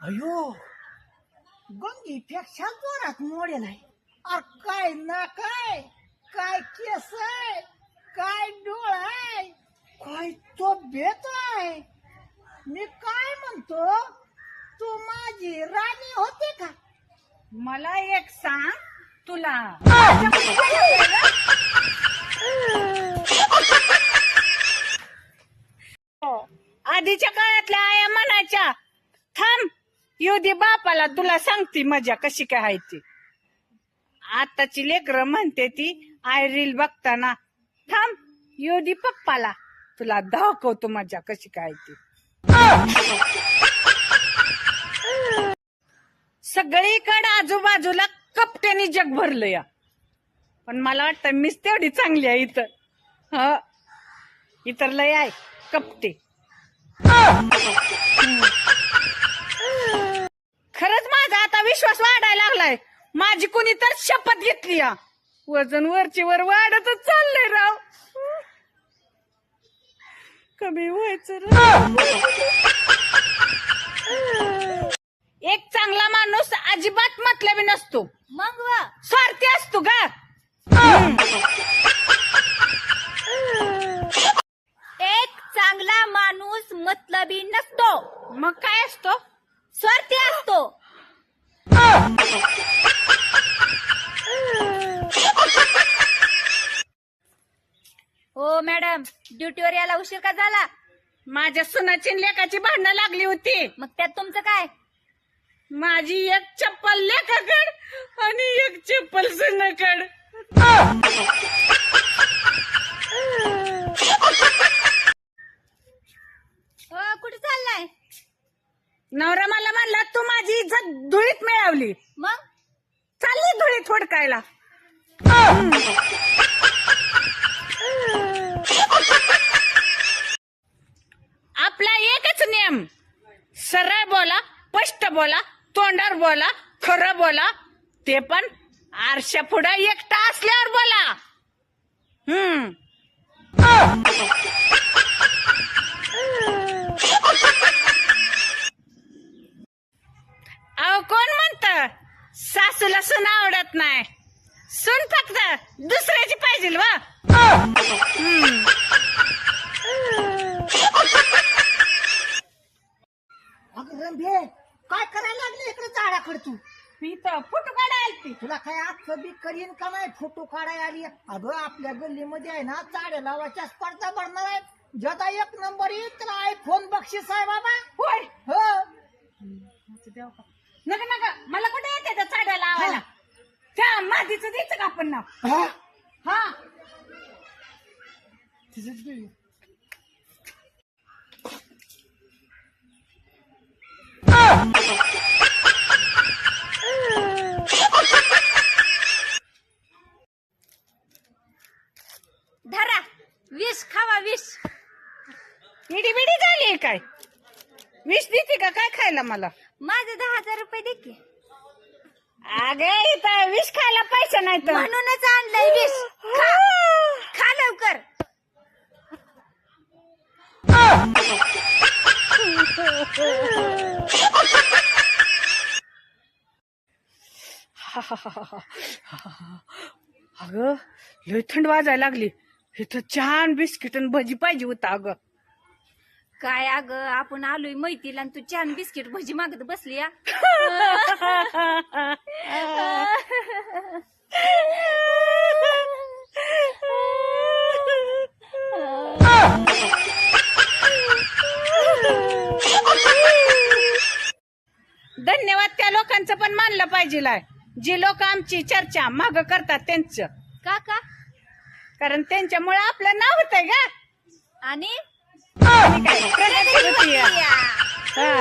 अयो. गंगीपेक्षा जोरात मोडेल आहे अरे काय ना काय? काय केस आहे? काय डोळ आहे? काय तो बेत आहे? मी काय म्हणतो? तू माझी राणी होती का? मला एक सांग तुला. आधीच्या काळातल्या आया म्हणायच्या थांब. येऊ दे बापाला तुला सांगते मजा कशी काय आहे ती. आताची लेकर म्हणते ती आय रील बघताना थांब येऊ दे पप्पाला तुला दाखवतो मजा कशी काय ती. सगळीकडे आजूबाजूला कपट्याने जग भरलं या पण मला वाटतं मीच तेवढी चांगली आहे इथं. ह? इतर लय आहे कपटे. विश्वास वाढायला लागलाय. माझी कोणी तर शपथ घेतली या. वजन वरची वर वाढतच चाललंय राव. कमी व्हायचं राव. एक चांगला माणूस अजिबात मतलबी नसतो. मग स्वार्थी असतो का एक चांगला माणूस मतलबी नसतो. मग काय असतो स्वार्थी असतो हो मॅडम ड्युटीवर यायला उशीर का झाला? माझ्या सुनाची लेकाची भांडणं लागली होती. मग त्यात तुमचं काय? माझी एक चप्पल लेकाकड आणि एक चप्पल सुनाकड. हो कुठे चाललाय? नवरा मला म्हणला तू माझी इज्जत धुळीत मिळवली. मग? चालली धुळीत थोडकायला बोला तोंडावर बोला खरं बोला ते पण आरशा पुढं एकटा असल्यावर बोला. हम्म. अहो कोण म्हणत? सासूला सून आवडत नाही. सून फक्त दुसऱ्याची पाहिजे वा. हम्म. अगं रंभे इकडे तू. मी तर फोटो काढायला तुला काय अख्खं बी करीन का नाही? फोटो काढायला आली. अगं आपल्या गल्लीमध्ये आहे ना चाड्या लावायच्या स्पर्धा भरणार आहेत. ज्याचा एक नंबर येईल त्याला आयफोन बक्षीस आहे बाबा. होय? हो. नका नका. मला कुठे येते त्या चाड्या लावायला? त्या मादीचं द्यायचं का आपण नाव? हा? हा. विष खावा विष. इडी बिडी झाली काय? विष देते का? काय खायला मला? माझे दहा हजार रुपये दे की. अगे इथं विष खायला पैसे नाही तर म्हणूनच आणलंय विष. खा. खा लवकर. अगं लय थंड वाजायला लागली. इथं छान बिस्किट आणि भजी पाहिजे होता अगं. काय अग आपण आलोय मैतीला आणि तू छान बिस्किट भजी मागत बसली या धन्यवाद त्या लोकांचं पण मानलं पाहिजे. जे लोक आमची चर्चा माग करतात त्यांचं. का का? कारण त्यांच्यामुळे आपलं नाव होतंय का आणि आणि काय? प्रगती होतीय. हा.